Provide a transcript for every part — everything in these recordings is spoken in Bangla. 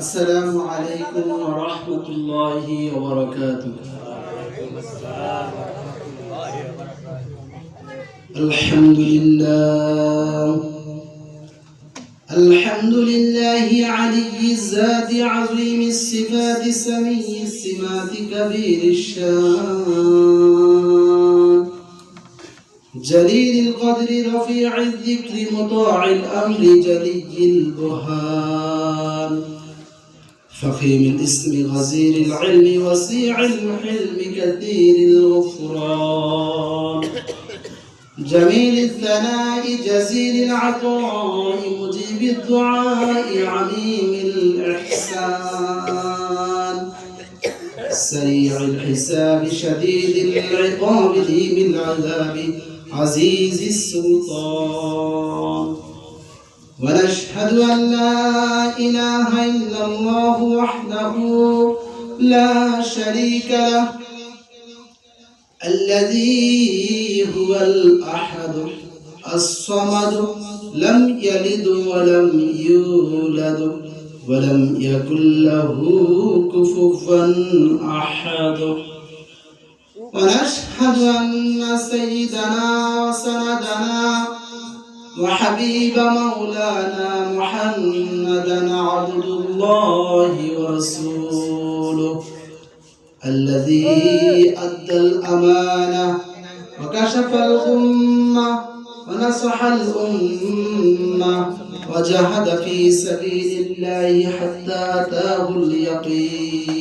السلام عليكم ورحمة الله وبركاته. الحمد لله. الحمد لله علي الذات عظيم الصفات سمي السمات كبير الشان. جليل القدر رفيع الذكر مطاع الأمر جلي فخيم الاسم غزير العلم وسيع الحلم كثير الغفران. جميل الثناء جزيل العطاء مجيب الدعاء عميم الإحسان. سريع الحساب شديد العقاب ليم العذاب عزيز السلطان. ونشهد أن لا إله إلا الله وحده لا شريك له الذي هو الأحد الصمد لم يلد ولم يولد ولم يكن له كفوا أحد. ونشهد أن سيدنا وسندنا وحبيب مولانا محمدا عبد الله ورسوله الذي أدى الأمانة وكشف الغمة ونصح الأمة وجاهد في سبيل الله حتى أتاه اليقين.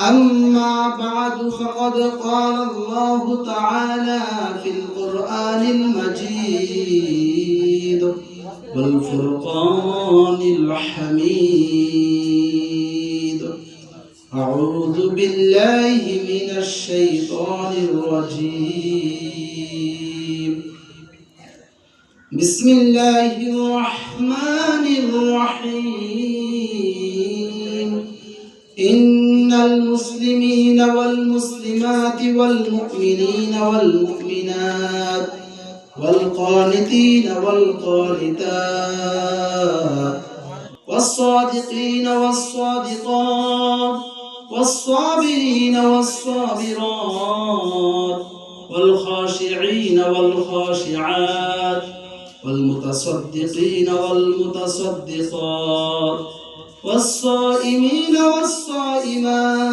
أما بعد فقد قال الله تعالى في القرآن المجيد والفرقان الحميد. أعوذ بالله من الشيطان الرجيم. بسم الله الرحمن الرحيم. إن المسلمين والمسلمات والمؤمنين والمؤمنات والقانتين والقانتات والصادقين والصادقات والصابرين والصابرات والخاشعين والخاشعات والمتصدقين والمتصدقات والصائمين والصائمات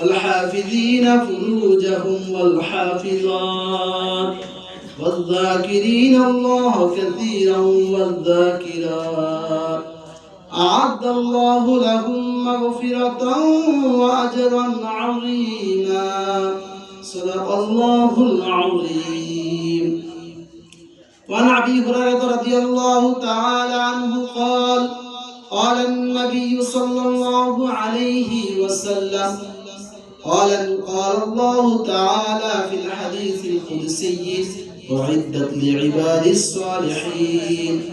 والحافظين فروجهم والحافظات والذاكرين الله كثيرا والذاكرات أعد الله لهم مغفرة وأجرا عظيما صدق الله العظيم وعن أبي هريرة رضي الله تعالى عنه قال قال النبي صلى الله عليه وسلم قال قال الله تعالى في الحديث القدسي أعدت لعباد الصالحين.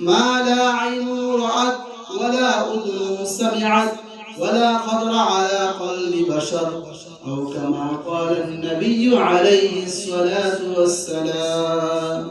ما لا عين رأت ولا أذن سمعت ولا خطر على قلب بشر أو كما قال النبي عليه الصلاة والسلام.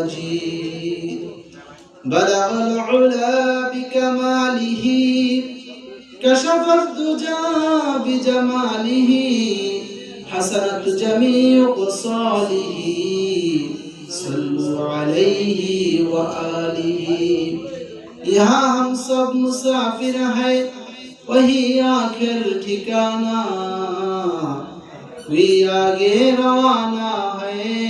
مجيد بلغ العلا بكماله كشف الدجى بجماله حسنت جميع خصاله صلوا عليه وآله यहाँ हम सब मुसाफिर हैं वही आखिर ठिकाना कोई आगे रवाना है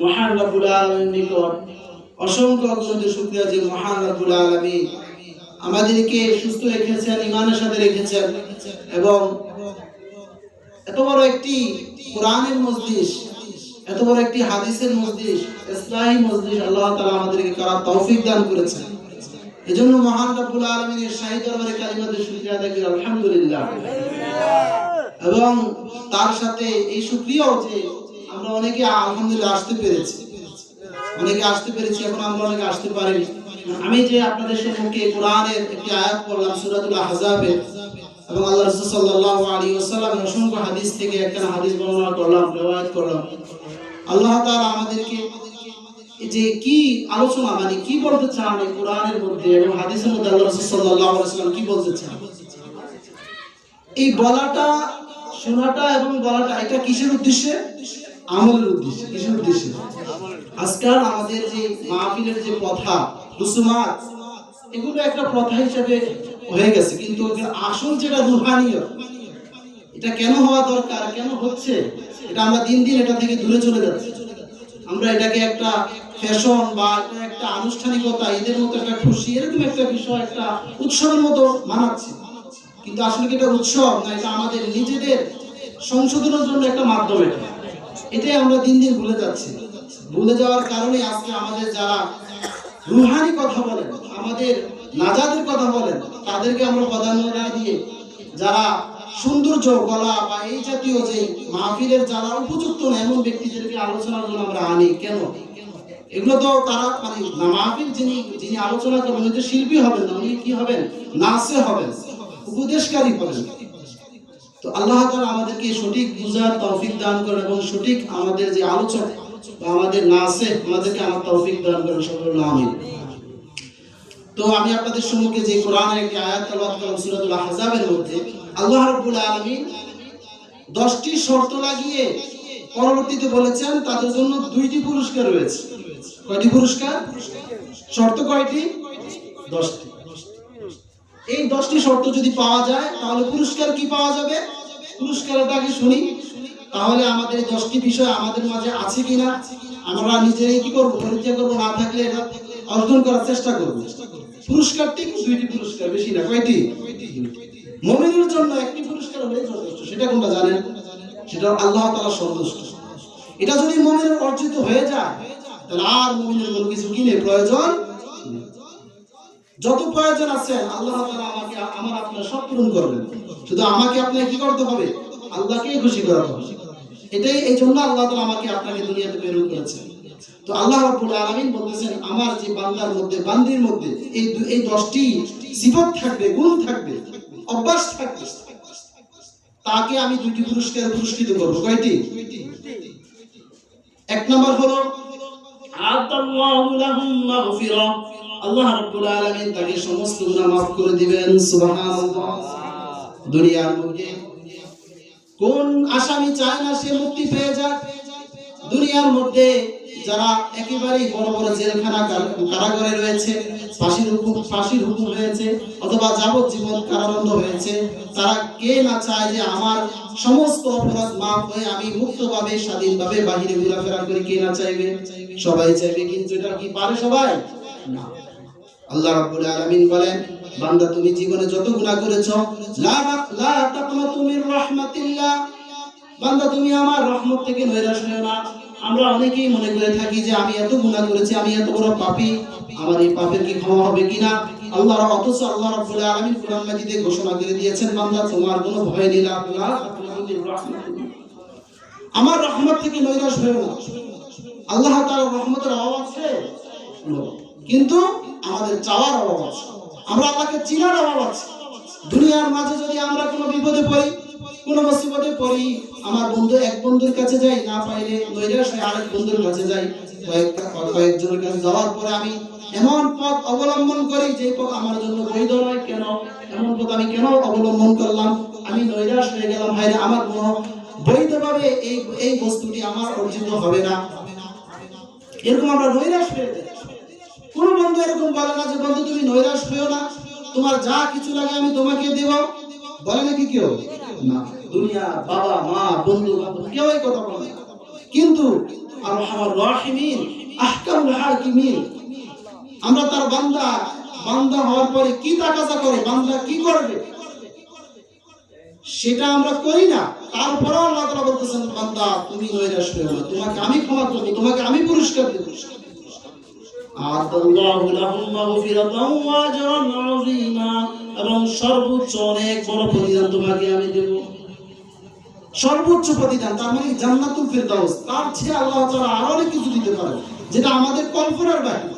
মহান রব্বুল আলামিন নিকট অসংখ্য শুকরিয়া যে মহান রব্বুল আলামিন আমাদেরকে সুস্থ রেখেছেন ইমানের সাথে রেখেছেন এবং এত বড় একটি কোরআনের মজলিস, এত বড় একটি হাদিসের মজলিস ইসলামী মজলিস আল্লাহ তাআলা আমাদেরকে করার তৌফিক দান করেছেন। মহান শাহী দরবারে করি, আলহামদুলিল্লাহ। এবং তার সাথে এই শুকরিয়াও যে আমরা অনেকে আলহামদুলিল্লাহ আসতে পেরেছি। অনেকে আসতে পেরেছি, এখন আমরা অনেকে আসতে পারিনি। আমি যে আপনাদের সম্মুখে কোরআনের একটি আয়াত পড়লাম, সূরাতুল আহজাবের এবং আল্লাহ রাসূল সাল্লাল্লাহু আলাইহি ওয়াসাল্লামের অসংখ্য হাদিস থেকে একটা হাদিস বর্ণনা করলাম, রিওয়ায়াত করলাম। আল্লাহ তাআলা আমাদেরকে যে কি আলোচনা মানে কি বলতে চান এই কোরআনের মধ্যে এবং হাদিসের মধ্যে আল্লাহ রাসূল সাল্লাল্লাহু আলাইহি ওয়াসাল্লাম কি বলতে চান? এই বলাটা, শোনাটা এবং বলাটা এটা কিসের উদ্দেশ্যে? আমলের উদ্দেশ্যে আজকাল আমাদের যে মাহফিলের যে প্রথা এগুলো একটা প্রথা হিসেবে হয়ে গেছে। কিন্তু আসল যেটা এটা কেন হওয়া দরকার, কেন হচ্ছে, এটা আমরা দিন দিন এটা থেকে দূরে চলে যাচ্ছি। আমরা এটাকে একটা ফ্যাশন বা একটা আনুষ্ঠানিকতা, এদের মতো একটা খুশি, এরকম একটা বিষয়, একটা উৎসবের মতো মানাচ্ছি। কিন্তু আসলে কি এটা উৎসব না, এটা আমাদের নিজেদের সংশোধনের জন্য একটা মাধ্যম এটা? এটাই আমরা দিন দিন ভুলে যাচ্ছি। ভুলে যাওয়ার কারণে আজকে আমাদের যারা রুহানি কথা বলেন, আমাদের নাজাদের কথা বলেন, তাদেরকে আমরা প্রাধান্য না দিয়ে যারা সৌন্দর্য, গলা বা এই জাতীয় যে মাহফিলের যারা উপযুক্ত না, এমন ব্যক্তিদেরকে আলোচনার জন্য আমরা আনি। কেন? এগুলো তো তারা মানে মাহফিল যিনি যিনি আলোচনা করবেন শিল্পী হবেন না, উনি কি হবেন? নাচে হবেন, উপদেশকারী হবেন। তো আল্লাহ তাআলা আমাদেরকে সঠিক বুঝার তৌফিক দান করেন এবং সঠিক আমাদের যে আলোচক বা আমাদের নাচে আমাদেরকে আমার তৌফিক দান করেন। সকল আমিন। তো আমি আপনাদের সম্মুখে যে কোরআনের একটি আয়াত তেলাওয়াত করলাম সূরাতুল আহজাবের মধ্যে, আল্লাহ রাব্বুল আলামিন 10টি শর্ত লাগিয়ে পরবর্তীতে বলেছেন তাদের জন্য দুইটি পুরস্কার রয়েছে। কয়টি পুরস্কার? শর্ত কয়টি? 10টি এই 10টি শর্ত যদি পাওয়া যায়, তাহলে পুরস্কার কি পাওয়া যাবে? পুরস্কারটা আগে শুনি? তাহলে আমাদের 10টি বিষয় আমাদের মাঝে আছে কিনা? আমরা নিজেরাই কি করব? পরীক্ষা করব? না থাকলে এটা অর্জন করার চেষ্টা করব। পুরস্কারটি দুইটি পুরস্কার, বেশি না। কয়টি? মুমিনের জন্য একটি পুরস্কার হলে যথেষ্ট। সেটা কোনটা জানেন? সেটা আল্লাহ তাআলা সন্তুষ্ট। এটা যদি মুমিনের অর্জিত হয়ে যায়, তাহলে আর মুমিনের কোনো কিছু কিনে প্রয়োজন। যত প্রয়োজন আছে, আল্লাহ আমাকে, আমার আপনার সব পূরণ করবেন। শুধু আমাকে আপনাকে কি করতে হবে? আল্লাহকেই খুশি করাতে হবে। এটাই এই জন্য আল্লাহ আমাকে আপনাকে দুনিয়াতে প্রেরণ করেছেন। তো আল্লাহ রাব্বুল আলামিন বলতেছেন, আমার যে বান্দার মধ্যে, বান্দির মধ্যে এই এই 10টি সিফাত থাকবে, গুণ থাকবে, অভ্যাস থাকবে, তাকে আমি দুইটি পুরস্কার পুরস্কৃত করব। কয়টি? এক নম্বর হলো, আদাল্লাহু লাহুম মাগফিরা। আল্লাহ রাব্বুল আলামিন তাকে সমস্ত গুনাহ মাফ করে দিবেন, সুবহানাল্লাহ। দুনিয়ার কোন আসামি চায় না সে মুক্তি পেয়ে যাক। দুনিয়ার মধ্যে যারা বড় বড় জেলখানা কারাগারে রয়েছে, ফাঁসির হুকুম ফাঁসির হুকুম হয়েছে, অথবা যাবজ্জীবন কারাদণ্ড হয়েছে, তারা কে না চায় যে আমার সমস্ত অপরাধ মাফ হয়ে আমি মুক্তভাবে, স্বাধীনভাবে বাহিরে ঘোরাফেরা করি কে না চাইবে? সবাই চাইবে, কিন্তু এটা কি পারে সবাই? না। আল্লাহ রাব্বুল আলামিন বলেন, বান্দা, তুমি জীবনে যত গুনাহ করেছ, লা লা তাকনাতু মির রাহমাতিল্লাহ। বান্দা, তুমি আমার রহমত থেকে নৈরাশ হও না। আমরা অনেকেই মনে করে থাকি যে আমি এত গুনাহ করেছি, আমি এত বড় পাপী। আমার এই পাপের কি ক্ষমা হবে কিনা? আল্লাহর অথচ আল্লাহ রাব্বুল আলামিন কোরআন মাজিদে ঘোষণা করে দিয়েছেন, বান্দা, তোমার কোনো ভয় নেই রাহমাতিল্লাহ। আমার রহমত থেকে নৈরাশ হয়েও না। আল্লাহ তাআলার রহমতের অভাব আছে? কিন্তু আমাদের চাওয়ার অভাব আছে। আমরা আল্লাহকে চিনার অভাব আছে। দুনিয়ার মাঝে যদি আমরা কোনো বিপদে পড়ি, কোনো মুসিবতে পড়ি, আমার বন্ধু এক বন্ধুর কাছে যাই, না পাইলে নৈরাশ হয়ে আরেক বন্ধুর কাছে যাই কয়েক কয়েকজনের কাছে যাওয়ার পরে আমি এমন পথ অবলম্বন করি যে পথ আমার জন্য বৈধ নয়। কেন? এমন পথ আমি কেন অবলম্বন করলাম? আমি নৈরাশ হয়ে গেলাম ভাই আমার কোনো বৈধভাবে এই এই বস্তুটি আমার অর্জিত হবে না। এরকম আমরা নৈরাশ হয়ে যাই। কোনো বন্ধু এরকম বলে না যে, বন্ধু, তুমি নৈরাশ হইও না। তোমার যা কিছু লাগে আমি তোমাকে দেব। বলে নাকি কেউ? না। দুনিয়া, বাবা, মা, বন্ধু কেউ এই কথা বলে। কিন্তু আমরা তার বান্দা বান্দা হওয়ার পরে কি তাকাজা করে, বান্দা কি করবে? সেটা আমরা করি না। তারপরেও আল্লাহ তাআলা বলতেছেন, বান্দা, তুমি নৈরাশ না। তোমাকে আমি ক্ষমা করব, তোমাকে আমি পুরস্কার দেব। এবং সর্বোচ্চ অনেক বড় প্রতিদান তোমাকে আমি দেব। সর্বোচ্চ প্রতিদান, তার মানে জান্নাতুল তার আল্লাহ আরও অনেক কিছু দিতে পারে, যেটা আমাদের কল্পনার বাইরে।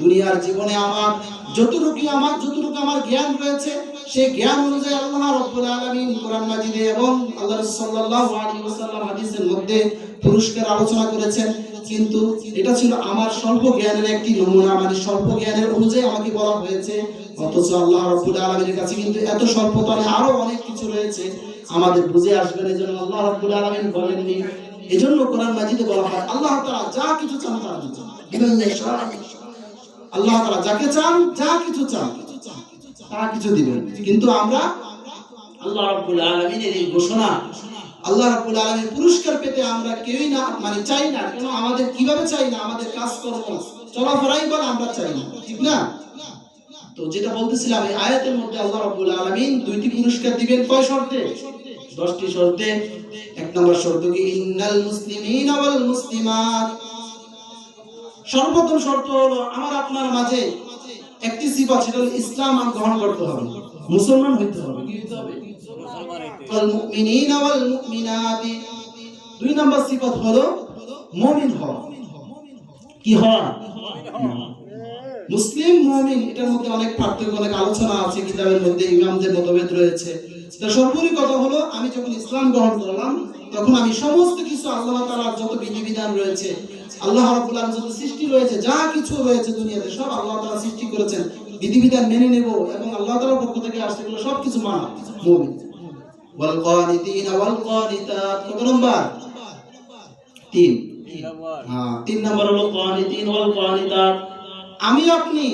দুনিয়ার জীবনে আমার যতটুকু আমার যতটুকু আমার জ্ঞান রয়েছে, সেই জ্ঞান অনুযায়ী আল্লাহ রব্বুল আলামিন মাজিদে এবং আল্লাহ আলাইহি ওয়াসাল্লাম হাদিসের মধ্যে পুরস্কার আলোচনা করেছেন। কিন্তু এটা ছিল আমার স্বল্প জ্ঞানের একটি নমুনা। মানে স্বল্প জ্ঞানের অনুযায়ী আমাকে বলা হয়েছে। অথচ আল্লাহ রাব্বুল আলামিনের কাছে কিন্তু এত স্বল্পতনে আরও অনেক কিছু রয়েছে। আমাদের বুঝে আসবে না এজন্য আল্লাহ রাব্বুল আলামিন বলেননি। এজন্য কোরআন মাজিদে বলা হয়, আল্লাহ তাআলা যা কিছু চান তার দিচ্ছেন আল্লাহ তাআলা যাকে চান, যা কিছু চান, তা কিছু দিবেন। কিন্তু আমরা আল্লাহ রাব্বুল আলামিনের এই ঘোষণা আল্লাহ রাব্বুল আলামিন পুরস্কার পেতে আমরা কেউই না মানে চাই না, কেন আমাদের কীভাবে চাই না, আমাদের কাজ কাজকর্ম চলাফেরাই বলে আমরা চাই না, ঠিক না? তো যেটা বলতেছিলাম, এই আয়াতের মধ্যে আল্লাহ রাব্বুল আলামিন দুইটি পুরস্কার দিবেন কয় শর্তে? দশটি শর্তে। এক নম্বর শর্ত কি? ইন্নাল মুসলিমিনা ওয়াল মুসলিমাত। সর্বপ্রথম শর্ত হলো আমার, আপনার মাঝে একটি সিফাত, সেটা ইসলাম গ্রহণ করতে হবে। মুসলমান হইতে হবে, কি হইতে হবে? দুই নম্বর সিফাত হলো মুমিন হওয়া। কি হয় মুসলিম, মুমিন, এটার মধ্যে অনেক পার্থক্য, অনেক আলোচনা আছে, কিতাবের মধ্যে, ইমামদের মতভেদ রয়েছে। সর্বোপরি কথা হলো, আমি যখন ইসলাম গ্রহণ করলাম, তখন আমি সমস্ত কিছু আল্লাহ তাআলার যত বিধিবিধান রয়েছে, আল্লাহ আলামিন যত সৃষ্টি রয়েছে, যা কিছু রয়েছে দুনিয়াতে, সব আল্লাহ তাআলা সৃষ্টি করেছেন। বিধিবিধান মেনে নেব এবং আল্লাহ তাআলার পক্ষ থেকে আসছে এগুলো সব কিছু মানা মুমিন ওয়াল কানিতিন ওয়াল কানিতাত কত নম্বর তিন হ্যাঁ তিন নম্বর নম্বর হলো কানিতিন ওয়াল কানিতাত আমি আপনি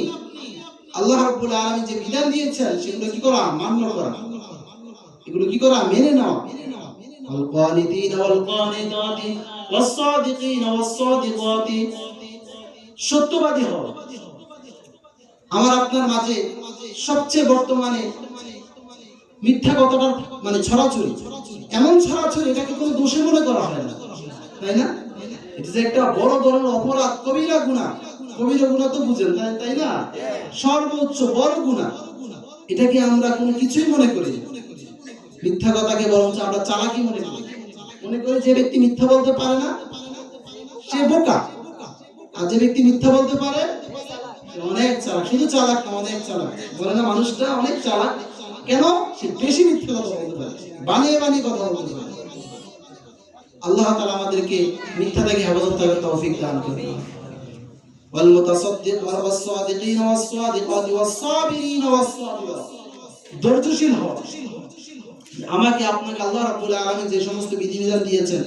আল্লাহ রাব্বুল আলামিন যে বিধান দিয়েছেন সেগুলো কি করা মান্য করা এগুলো কি করা মেনে নেওয়া আল কানিতিন ওয়াল والقانتات والصادقين والصادقات সত্যবাদী হওয়া আমার আপনার মাঝে সবচেয়ে বর্তমানে মিথ্যা কথাটার মানে ছড়াছড়ি। এমন ছড়াছড়ি এটাকে কোনো দোষে মনে করা হয় না। তাই না? এটা যে একটা বড় ধরনের অপরাধ। কবিরা গুণা। কবিরা গুণা তো বুঝেন, তাই তাই না? সর্বোচ্চ বড় গুণা। এটাকে আমরা কোনো কিছুই মনে করি। মিথ্যা কথাকে বরঞ্চ আমরা চালাকি মনে করি। মনে করি যে ব্যক্তি মিথ্যা বলতে পারে না, সে বোকা। আর যে ব্যক্তি মিথ্যা বলতে পারে অনেক চালাক শুধু চালাক না অনেক চালাক বলে না মানুষটা অনেক চালাক কেন সে বেশি মিথ্যা কথা বলতে পারে বানিয়ে বানিয়ে কথা বলতে পারে আল্লাহ তাআলা আমাদেরকে মিথ্যা থেকে হেফাজত থাকার তৌফিক দান করুন والمتصدق والصادقين والصادقات والصابرين والصابرات ধৈর্যশীল হওয়া আমাকে আপনাকে আল্লাহ রাব্বুল আলামিন যে সমস্ত বিধিবিধান দিয়েছেন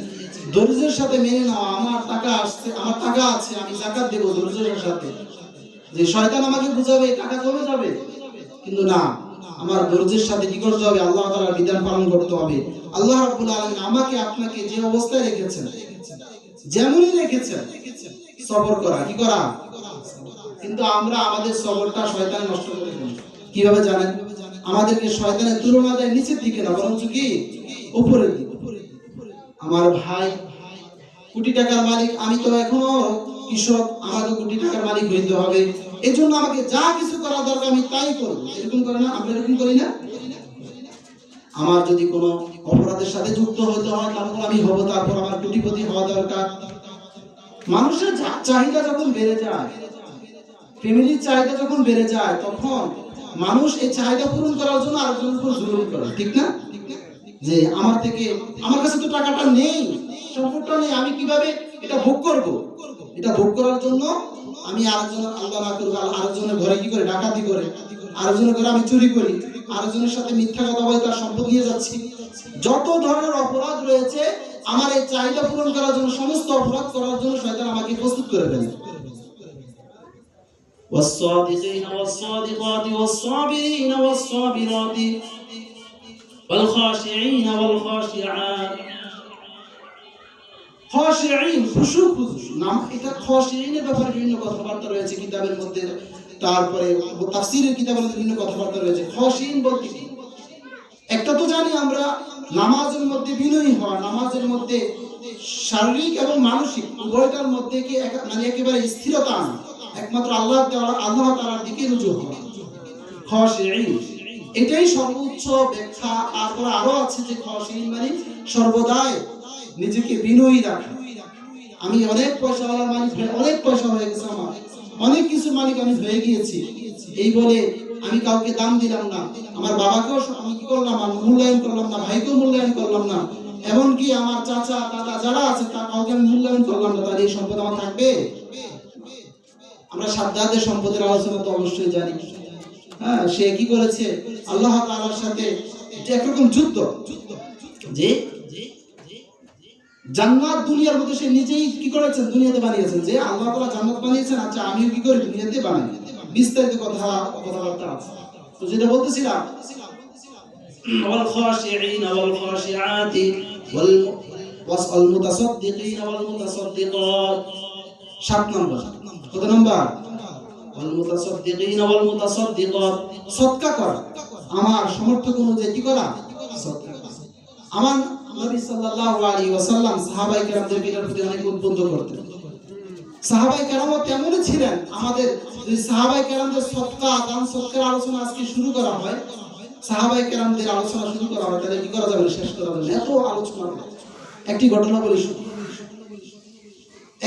ধৈর্যের সাথে মেনে নাও আমার টাকা আসছে আমার টাকা আছে আমি যাকাত দেব ধৈর্যের সাথে যে শয়তান আমাকে বুঝাবে, টাকা কমে যাবে। কিন্তু না, আমার ধৈর্যের সাথে কি করতে হবে? আল্লাহ তাআলার বিধান পালন করতে হবে। আল্লাহ রাব্বুল আলামিন আমাকে আপনাকে যে অবস্থায় রেখেছেন, যেমনই রেখেছেন, সবর করা। কি করা? কিন্তু আমরা আমাদের সবরটা শয়তান নষ্ট করে কীভাবে জানেন? আমাদেরকে শয়তানের তুলনা দেয় নিচের দিকে না, বরঞ্চ কি? উপরের দিকে। আমার ভাই কোটি টাকার মালিক, আমি তো এখনও কৃষক, আমাকে কোটি টাকার মালিক হইতে হবে। এই জন্য আমাকে যা কিছু করা দরকার আমি তাই করব। এরকম করে না, আমরা এরকম করি না। আমার যদি কোনো অপরাধের সাথে যুক্ত হতে হয় তারপর আমি হব, তারপর আমার কোটিপতি হওয়া দরকার। মানুষের চাহিদা যখন বেড়ে যায়, ফ্যামিলির চাহিদা যখন বেড়ে যায়, তখন মানুষ এই চাহিদা পূরণ করার জন্য আরেকজনের উপর জুলুম করে, ঠিক না? যে আমার থেকে, আমার কাছে তো টাকাটা নেই। সম্পদটা নেই আমি কিভাবে এটা ভোগ করব এটা ভোগ করার জন্য আমি আরেকজন আল্লাহ না করবো আরেকজনের ঘরে কি করে ডাকাতি করে আরেকজনের ঘরে আমি চুরি করি আরেকজনের সাথে মিথ্যা কথা বলে তার সম্পদ নিয়ে যাচ্ছি যত ধরনের অপরাধ রয়েছে আমার এই চাহিদা পূরণ করার জন্য সমস্ত অপরাধ করার জন্য শয়তান আমাকে প্রস্তুত করে ফেলে والصادقين والصادقات والصابرين والصابرات والخاشعين والخاشعات কথাবার্তা রয়েছে কিতাবের মধ্যে। তারপরে কিতাবের কথাবার্তা রয়েছে। একটা তো জানি আমরা, নামাজের মধ্যে হওয়া, নামাজের মধ্যে শারীরিক এবং মানসিক উভয়টার মধ্যে কি মানে একেবারে স্থিরতা আনা, একমাত্র আল্লাহ আল্লাহ তাআলার দিকে রুজু হওয়া। এটাই সর্বোচ্চ ব্যাখ্যা। আর আরও আছে যে খশিঈন মানে সর্বদাই নিজেকে বিনয়ী রাখা। আমি অনেক পয়সাওয়ালার মালিক হয়ে, অনেক পয়সা হয়ে গেছে আমার। অনেক কিছু মালিক আমি হয়ে গিয়েছি। এই বলে আমি কাউকে দাম দিলাম না। আমার বাবাকেও আমি কি করলাম? আমি মূল্যায়ন করলাম না, ভাইকেও মূল্যায়ন করলাম না। এমনকি আমার চাচা, দাদা যারা আছে, তা কাউকে আমি মূল্যায়ন করলাম না। তাহলে এই সম্পদ আমার থাকবে? আমরা সাদ্দাদের সম্পদের আলোচনা তো অবশ্যই জানি। হ্যাঁ সে কি করেছে? আল্লাহ তাআলার সাথে একরকম যুদ্ধ, যে জান্নাত দুনিয়ার মধ্যে সে নিজেই কি করেছেন দুনিয়াতে বানিয়েছেন যে আল্লাহ তাআলা জান্নাত বানিয়েছেন আচ্ছা আমিও কি করি দুনিয়াতে বানাই বিস্তারিত কথা কথাবার্তা আছে তো যেটা বলতেছিলাম والخاشعين والخاشعات وال- والمتصدقين والمتصدقات সাত নম্বর কত নম্বর والمتصدقين والمتصدقات সৎকা কর আমার সমর্থক অনুযায়ী কি করা সৎকা করা। আমার নবী সাল্লাল্লাহু আলাইহি ওয়াসাল্লাম সাহাবায়ে কেরামদেরকে এটার প্রতি অনেক উদ্বুদ্ধ করতেন। সাহাবায়ে কেরামও তেমনই ছিলেন। আমাদের যদি সাহাবায়ে কেরামদের সৎকা, দান সৎকার আলোচনা আজকে শুরু করা হয়, সাহাবায়ে কেরামদের আলোচনা শুরু করা হয়, তাহলে কি করা যাবে? শেষ করা যাবে এত আলোচনা একটি ঘটনা বলি শুধু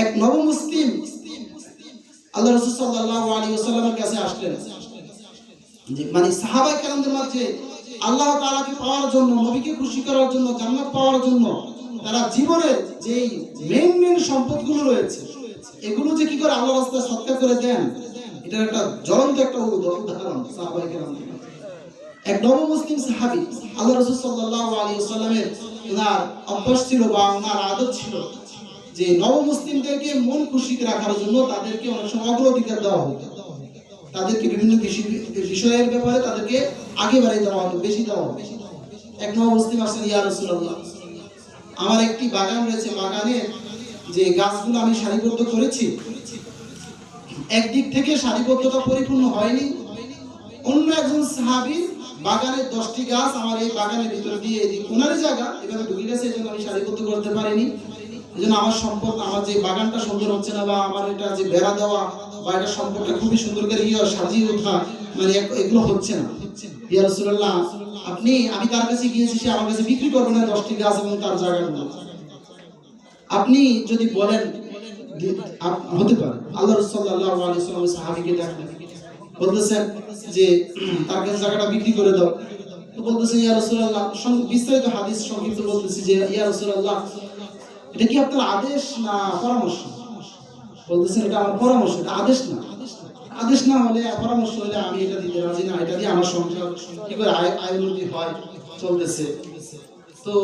এক নবমুসলিম আল্লাহ রাসূল সাল্লাল্লাহু আলাইহি ওয়াসাল্লামের কাছে আসলেন। মানে সাহাবায়ে কেরামদের মাঝে আল্লাহ তাআলাকে পাওয়ার জন্য, নবীকে খুশি করার জন্য, জান্নাত পাওয়ার জন্য তারা জীবনের যেই মেইন মেইন সম্পদগুলো রয়েছে, এগুলো যে কি করে আল্লাহ রাস্তায় সৎকার করে দেন, এটার একটা জ্বলন্ত একটা উদাহরণ এক নবমুসলিম সাহাবী, আল্লাহ রাসূল সাল্লাল্লাহু আলাইহি ওয়াসাল্লামের ওনার অভ্যাস ছিল বা ওনার আদত ছিল যে নবমুসলিমদেরকে মন খুশি রাখার জন্য তাদেরকে অনেক সময় অগ্রাধিকার দেওয়া হতো। তাদেরকে বিভিন্ন বিষয়- বিষয়ের ব্যাপারে তাদেরকে আগে বাড়িয়ে দেওয়া হতো, বেশি দেওয়া হতো। এক নবমুসলিম আসেন ইয়া রাসূলুল্লাহ। আমার একটি বাগান রয়েছে বাগানের যে গাছগুলো আমি সারিবদ্ধ করেছি। একদিক থেকে সারিবদ্ধতা পরিপূর্ণ হয়নি। অন্য একজন সাহাবী বাগানের দশটি গাছ আমার এই বাগানের ভিতরে দিয়ে এদিক ওনারই জায়গা এভাবে ঢুকে গেছে এই জন্য আমি সারিবদ্ধ করতে পারিনি। এই জন্য আমার সম্পদ, আমার যে বাগানটা সুন্দর হচ্ছে না বা আমার এটা যে বেড়া দেওয়া খুবই সুন্দর করে ইয়ে সাজিয়ে ওঠা মানে এগুলো হচ্ছে না। ইয়া রাসূলুল্লাহ, আপনি, আমি তার কাছে গিয়েছি, সে আমার কাছে বিক্রি করবে না দশটি গাছ এবং তার আপনি যদি বলেন হতে পারে। আল্লাহ রাসূল সাল্লাল্লাহু আলাইহি ওয়াসাল্লাম সাহাবীকে ডাকলেন বলতেছেন যে, তার কাছে জায়গাটা বিক্রি করে দাও। তো বলতেছেন ইয়া রাসূলুল্লাহ, সং- বিস্তারিত হাদিস সংক্ষিপ্ত বলতেছি যে, ইয়া রাসূলুল্লাহ, এটা কি আপনার আদেশ না পরামর্শ? বলতেছেন এটা আমার পরামর্শ, এটা আদেশ না। আদেশ না হলে, পরামর্শ হলে আমি এটা দিতে রাজি না, এটা দিয়ে আমার সংসার কি করে আয় আয় হয়, চলতেছে। তো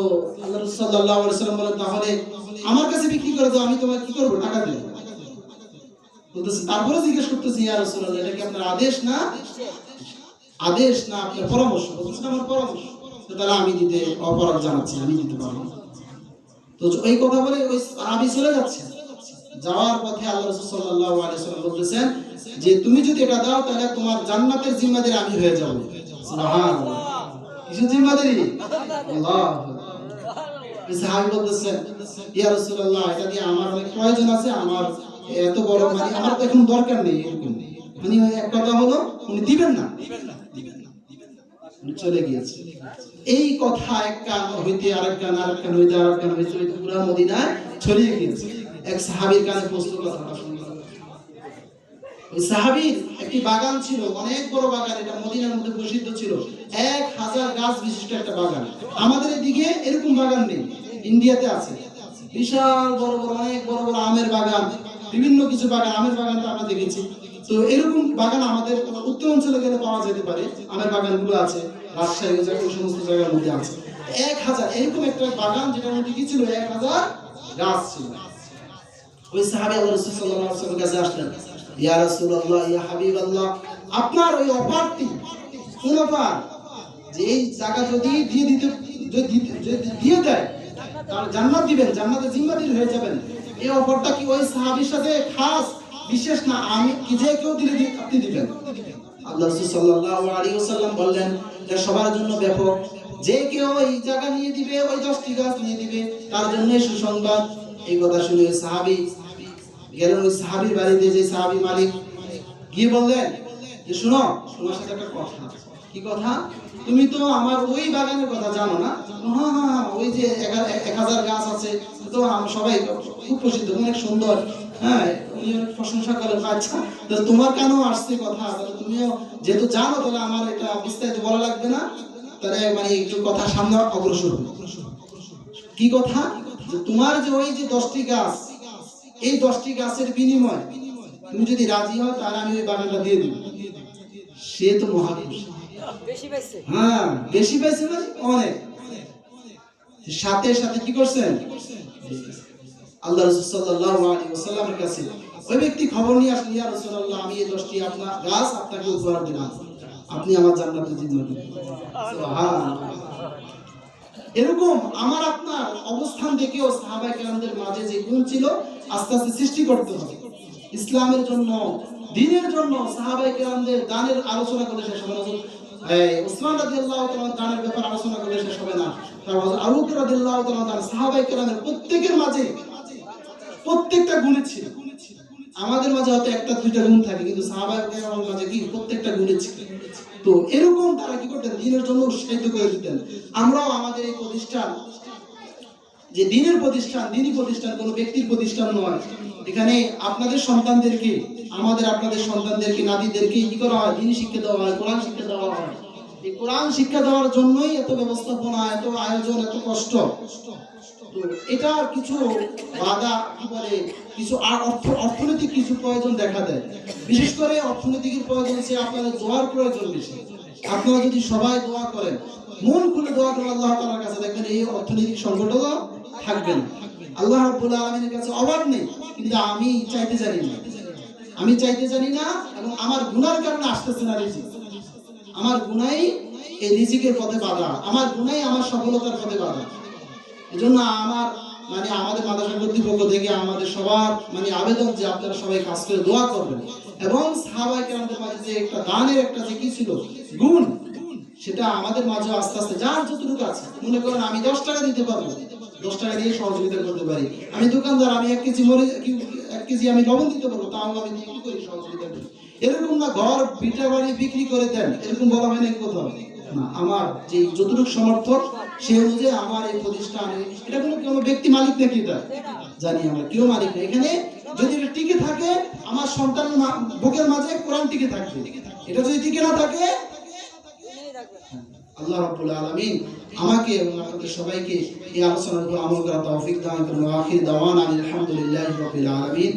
আল্লাহ আলাইহি ওয়াসাল্লাম বলেন, তাহলে আমার কাছে বিক্রি করে আমি তোমাকে কি করব? টাকা বলতেছে, তারপরে জিজ্ঞেস করতেছি, ইয়া এটা কি আপনার আদেশ না? আদেশ না, আপনার পরামর্শ। বলতেছেন আমার পরামর্শ। তাহলে আমি দিতে অপরাধ জানাচ্ছি, আমি দিতে পারব তো এই কথা বলে ওই সাহাবী চলে যাচ্ছে। যাওয়ার পথে আল্লাহ রাসূল সাল্লাল্লাহু আলাইহি ওয়াসাল্লাম বলতেছেন যে তুমি যদি এটা দাও, তাহলে তোমার জান্নাতের জিম্মাদারি আমি হয়ে যাব। কিসের জিম্মাদারি? আল্লাহ সাহাবী বলতেছেন, ইয়া রাসূলুল্লাহ, এটা দিয়ে আমার অনেক প্রয়োজন আছে, আমার এত বড় মানে আমার তো এখন দরকার নেই এরকম। মানে এক কথা হলো, উনি দিবেন না। উনি চলে গিয়েছে। এই কথা এক কান হইতে আরেক কান আরেক কান হইতে আরেক কান হইতে পুরো মদিনায় ছড়িয়ে গিয়েছে। এক সাহাবীর কানে কথাটা শুনলাম। ওই সাহাবীর একটি বাগান ছিল, অনেক বড় বাগান, এটা মদিনার মধ্যে প্রসিদ্ধ ছিল। এক হাজার গাছ বিশিষ্ট একটা বাগান। আমাদের এদিকে এরকম বাগান নেই, ইন্ডিয়াতে আছে। বিশাল বড় বড়, অনেক বড় বড় আমের বাগান, বিভিন্ন কিছু বাগান, আমের বাগানটা আমরা দেখেছি। তো এরকম বাগান আমাদের উত্তর অঞ্চলে গেলে পাওয়া যেতে পারে, আমের বাগানগুলো আছে রাজশাহী সমস্ত জায়গার মধ্যে আছে। এক হাজার, এরকম একটা বাগান যেটার মধ্যে কি ছিল? এক হাজার গাছ ছিল। ওই সাহাবী আল্লাহ কাছে আসলেন রাসূলুল্লাহ, ইয়া হাবিবাল্লাহ, আপনার ওই অফারটি কোন যে এই জায়গা যদি দিয়ে দিতে দিয়ে দেয় জান্নাত দিবেন, জান্নাতে জিম্মাদার হয়ে যাবেন। এই কি ওই সাহাবীর সাথে খাস, বিশেষ না আমি কি যে কেউ দিলে আপনি দিবেন? আল্লাহ বললেন সবার জন্য ব্যাপক। যে কেউ এই জায়গা নিয়ে দিবে, ওই দশটি গাছ নিয়ে দিবে, তার জন্য সুসংবাদ। এই কথা শুনে সাহাবী গেলেন ওই সাহাবীর বাড়িতে যে সাহাবী মালিক। গিয়ে বললেন যে শোনো তোমার সাথে একটা কথা কি কথা? তুমি তো আমার ওই বাগানের কথা জানো না? হ্যাঁ হ্যাঁ হ্যাঁ, ওই যে এক- হাজার গাছ আছে তো সবাই খুব প্রসিদ্ধ অনেক সুন্দর। হ্যাঁ উনি অনেক প্রশংসা করেন আচ্ছা তো তোমার কেন আসছে কথা? তাহলে তুমিও যেহেতু জানো তাহলে আমার এটা বিস্তারিত বলা লাগবে না। তাহলে মানে একটু কথা সামনে অগ্রসর। কি কথা? তোমার যে ওই যে দশটি গাছ এই দশটি গাছের বিনিময় তুমি যদি রাজি হও তাহলে আমি ওই বাগানটা দিয়ে দিব। সে তো মহাপুরুষ। হ্যাঁ বেশি পাইছে মানে অনেক। সাথে সাথে কি করছেন? আল্লাহ কাছে ওই ব্যক্তি খবর নিয়ে আসলেন ইয়া রাসূলুল্লাহ আমি এই দশটি আপনার গাছ আপনাকে উপহার দিলাম। আপনি আমার জান্নাতে এরকম আমার আপনার অবস্থান দেখেও সাহাবাই কেরামদের মাঝে যে গুণ ছিল আস্তে আস্তে সৃষ্টি করতে হবে। ইসলামের জন্য, দিনের জন্য সাহাবাই কেরামদের দানের আলোচনা করলে শেষ হবে না। এই ওসমান রাদিয়াল্লাহু তাআলা দানের ব্যাপারে আলোচনা শেষ হবে না। তারপর আবু বকর রাদিয়াল্লাহু তাআলা দান সাহাবাই কেরামের প্রত্যেকের মাঝে প্রত্যেকটা গুণে ছিল। আমাদের মাঝে হয়তো একটা, দুইটা গুণ থাকে, কিন্তু সাহাবাই কেরামের মাঝে কি? প্রত্যেকটা গুণে ছিল। তো এরকম তারা কি করতেন? দিনের জন্য উৎসাহিত করে দিতেন। আমরাও আমাদের এই প্রতিষ্ঠান যে দিনের প্রতিষ্ঠান, দিনই প্রতিষ্ঠান, কোনো ব্যক্তির প্রতিষ্ঠান নয়। এখানে আপনাদের সন্তানদেরকে, আমাদের আপনাদের সন্তানদেরকে, নাতিদেরকে কি করা হয়? দিনই শিক্ষা দেওয়া হয়, কোরআন শিক্ষা দেওয়া হয়। এই কোরআন শিক্ষা দেওয়ার জন্যই এত ব্যবস্থাপনা, এত আয়োজন, এত কষ্ট। তো এটার কিছু বাধা, কি বলে, কিছু অর্থ, অর্থনৈতিক কিছু প্রয়োজন দেখা দেয়। বিশেষ করে অর্থনৈতিক প্রয়োজন হচ্ছে আপনাদের দোয়ার প্রয়োজন বেশি। আপনারা যদি সবাই দোয়া করেন, মন খুলে দোয়া করেন আল্লাহ তাআলার কাছে, দেখবেন এই অর্থনৈতিক সংকটও থাকবে না আল্লাহ রাব্বুল আলামিনের কাছে অভাব নেই, কিন্তু আমি চাইতে জানি না। আমি চাইতে জানি না এবং আমার গুনার কারণে আসতেছে না রিজিক। আমার গুনাই এই রিজিকের পথে বাধা। আমার গুনাই আমার সফলতার পথে বাধা। এজন্য আমার মানে আমাদের মাদ্রাসা কর্তৃপক্ষ থেকে আমাদের সবার মানে আবেদন যে আপনারা সবাই কাজ করে দোয়া করবেন। এবং সাহাবাই কেরামদের মাঝে যে একটা দানের একটা যে কি ছিল? গুণ। সেটা আমাদের মাঝে আস্তে আস্তে, যার যতটুকু আছে, মনে করেন আমি দশ টাকা দিতে পারব। দশ টাকা দিয়ে সহযোগিতা করতে পারি। আমি দোকানদার, আমি এক কেজি মরে এক কেজি আমি লবণ দিতে পারব তাও আমি দিয়ে কি করি সহযোগিতা করি এরকম না, ঘর বিটা বাড়ি বিক্রি করে দেন, এরকম বলা হয় না কোথাও আমার যে যতটুকু সমর্থক, সে অনুযায়ী আমার এই প্রতিষ্ঠানে এটা কোনো কোনো ব্যক্তি মালিক নাকি এটা? জানি কেউ মালিক না। এখানে যদি এটা টিকে থাকে, আমার সন্তান বুকের মাঝে কোরআন টিকে থাকবে। এটা যদি টিকে না থাকে আল্লাহ রাব্বুল আলামিন আমাকে এবং আপনাদের সবাইকে এই আলোচনার উপর আমল করা তৌফিক দান করুন। আখির দাওয়ানা আলহামদুলিল্লাহি রাব্বিল আলামিন।